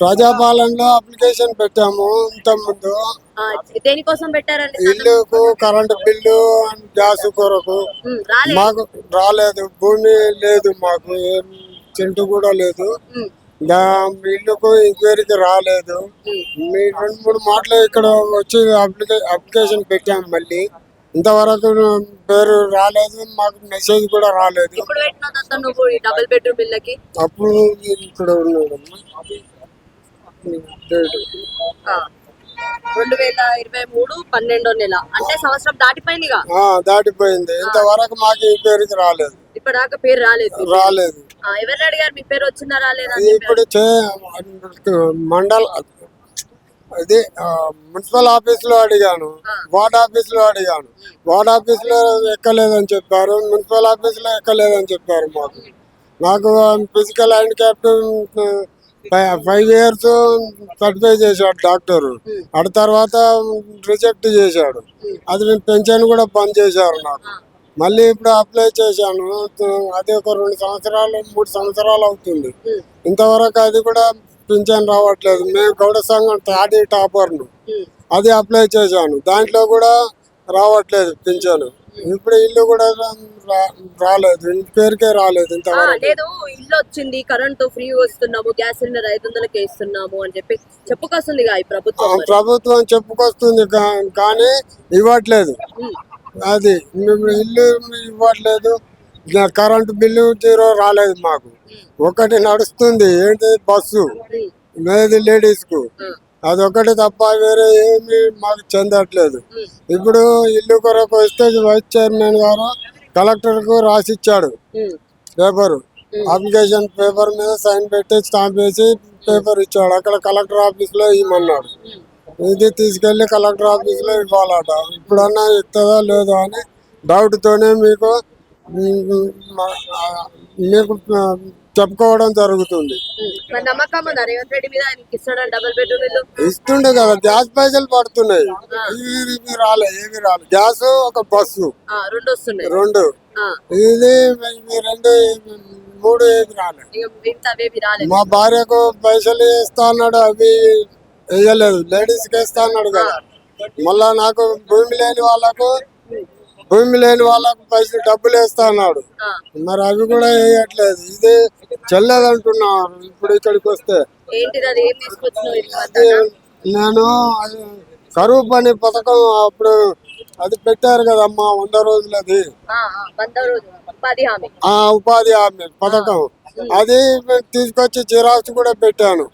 ప్రజాపాలనలో అప్లికేషన్ పెట్టాము ఇంత ముందు ఆ, దేనికోసం పెట్టారండి? ఇల్లుకు కరెంటు బిల్లు గ్యాస్ కొరకు. మాకు రాలేదు. భూమి లేదు మాకు. ఏం చెంటు కూడా లేదు. దా ఇల్లుకు ఇంక్వైరీకి రాలేదు. మీ రెండు మూడు మాటలు ఇక్కడ వచ్చి అప్లికే అప్లికేషన్ పెట్టాము మళ్ళీ. ఇంతవరకు పేరు రాలేదు. మాకు మెసేజ్ కూడా రాలేదు. ఇప్పుడు పెట్టిన తర్వాత నువ్వు ఈ డబుల్ బెడ్రూమ్ ఇళ్ళకి? అప్పుడు డేట్. ఆ, రెండు వేల ఇరవై మూడు పన్నెండో నెల. అంటే సంవత్సరం దాటిపోయిందిగా? ఆ, దాటిపోయింది. ఇంతవరకు మాకు ఈ పేరుకి రాలేదు. ఇప్పటిదాకా పేరు రాలేదు. రాలేదు. ఎవరిని అడిగారు? మీ పేరు వచ్చిందా రాలేదా ఇప్పుడు చే మండల్ అది మున్సిపల్ ఆఫీస్లో అడిగాను వార్డ్ ఆఫీస్లో అడిగాను. వార్డ్ ఆఫీస్లో ఎక్కలేదని చెప్పారు. మున్సిపల్ ఆఫీస్లో ఎక్కలేదని చెప్పారు మాకు. నాకు physical handicap five years certify చేశాడు డాక్టర్ అటు తర్వాత రిజెక్ట్ చేశాడు. అది మేము పెన్షన్ కూడా బంద్ చేశారు నాకు. మళ్ళీ ఇప్పుడు అప్లై చేశాను. అది ఒక రెండు సంవత్సరాలు మూడు సంవత్సరాలు అవుతుంది. ఇంతవరకు అది కూడా పింఛన్ రావట్లేదు. మేము గౌడ సంఘం తాడి టాపర్ను. అది అప్లై చేశాను. దాంట్లో కూడా రావట్లేదు పింఛను ఇప్పుడు ఇల్లు కూడా రాలేదు. ఇంటి పేరుకే రాలేదు ఆ, ఇంతవరకు. లేదు ఇల్లు వచ్చింది. కరెంటు ఫ్రీ వస్తున్నాము గ్యాస్ సిలిండర్ ఐదు వందలకే ఇస్తున్నాము అని చెప్పి చెప్పుకొస్తుంది ఈ ఆ ప్రభుత్వం మరి. ప్రభుత్వం చెప్పుకొస్తుంది కా- కానీ ఇవ్వట్లేదు. ఉమ్, అది మేము ఇల్లు ఇవ్వట్లేదు. నా కరెంటు బిల్లు జీరో రాలేదు మాకు. ఒకటి నడుస్తుంది. ఏంటి బస్సు? ఉమ్, ఏది లేడీస్కు ఆ, అదొకటి తప్ప వేరే ఏమి మాకు చెందట్లేదు. ఇప్పుడు ఇల్లు కొరకు వస్తే వైస్ చైర్మన్ గారు కలెక్టర్కు రాసిచ్చాడు పేపర్. అప్లికేషన్ పేపర్ మీద సైన్ పెట్టి స్టాంప్ వేసి పేపర్ ఇచ్చాడు. అక్కడ కలెక్టర్ ఆఫీస్లో ఇవ్వమన్నాడు. ఇది తీసుకెళ్ళి కలెక్టర్ ఆఫీస్లో ఇవ్వాలట. ఇప్పుడన్నా ఇస్తుందా లేదో అని డౌట్ తోనే మీకు మీకు చెప్పుకోవడం జరుగుతుంది. ఇస్తుండే కదా గ్యాస్ పైసలు పడుతున్నాయి. ఇవి రాలే ఏవి రాలే. గ్యాస్ ఒక బస్సు. రెండు వస్తున్నాయి. రెండు. ఆ, ఇది రెండు మూడు ఏవి రాలే. అవేవి రాలేదు మా భార్యకు పైసలు వేస్తా అన్నాడు అవి వేయలేదు లేడీస్కి వేస్తా అన్నాడు కదా. మళ్ళా నాకు భూమి లేని వాళ్ళకు భూమి లేని వాళ్ళకు పైసలు డబ్బులు వేస్తా అన్నాడు. మరి అవి కూడా వేయట్లేదు. ఇది చెల్లదంటున్నారు. ఇప్పుడు ఇక్కడికి వస్తే. అది? అది నేను అది కరువు పని పథకం అప్పుడు అది పెట్టారు కదమ్మా వంద రోజులు ఉపాధి హామీ. ఆ ఉపాధి హామీ పథకం. అది తీసుకొచ్చి జిరాక్స్ కూడా పెట్టాను.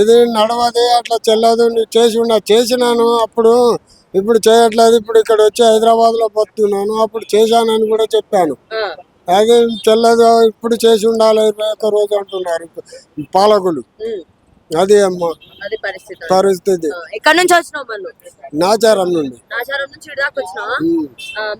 ఇది నడవది అట్లా చెల్లదు చేసి ఉన్నా. చేసినాను అప్పుడు ఇప్పుడు చేయట్లేదు ఇప్పుడు ఇక్కడ వచ్చి హైదరాబాద్లో బతున్నాను అప్పుడు చేశానని కూడా చెప్పాను. అది చెల్లదు ఇప్పుడు చేసి ఉండాలి ఇరవై ఒక్క రోజు అంటున్నారు పాలకులు. అది అమ్మ పరిస్థితి. ఎక్కడి నుంచి వచ్చినావు నాచారం నుండి. నాచారం నుంచి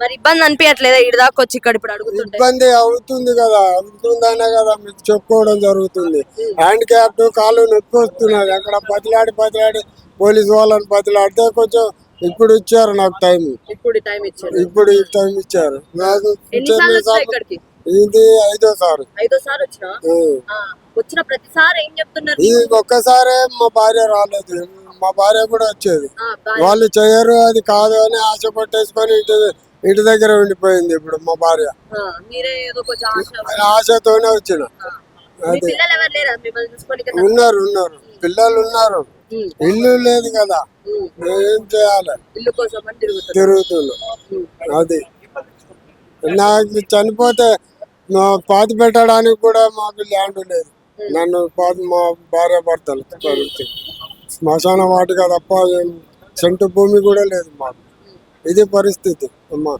మరి ఇబ్బంది అనిపించట్లేదా ఇటు దాకా వచ్చి ఇక్కడ ఇప్పుడు అడుగుతుంటే? ఇబ్బంది అవుతుంది కదా అవుతుందనే కదా మీకు చెప్పుకోవడం జరుగుతుంది. హ్యాండ్ క్యాప్ కాళ్ళు నొప్పి వస్తున్నది అక్కడ బతిలాడి బతిలాడి పోలీసు వాళ్ళని బతిలాడితే కొంచెం ఇప్పుడు ఇచ్చారు నాకు టైం ఇప్పుడు టైం ఇచ్చారు. ఇప్పుడు టైం ఇచ్చారు. నాకు ఇది ఐదోసారి ఐదోసారి వచ్చినా? వచ్చిన ప్రతిసారి ఏం చెప్తున్నారు ఇది ఒక్కసారే మా భార్య రాలేదు. మా భార్య కూడా వచ్చేది. వాళ్ళు చేయరు అది కాదు అని ఆశ కొట్టేసుకొని ఇంటి ఇంటి దగ్గర ఉండిపోయింది ఇప్పుడు మా భార్య. ఆశతోనే వచ్చిన. ఉన్నారు ఉన్నారు. పిల్లలు ఉన్నారు. ఇల్లు లేదు కదా. ఏం చేయాలి? తిరుగుతున్నా ఉమ్. అది. నాకు చనిపోతే మా పాతి పెట్టడానికి కూడా మాకు ల్యాండ్ లేదు. నన్ను పాతి మా భార్య భర్తలు శ్మశాన వాటిగా తప్ప సెంటు భూమి కూడా లేదు మాకు. ఇది పరిస్థితి. అమ్మా.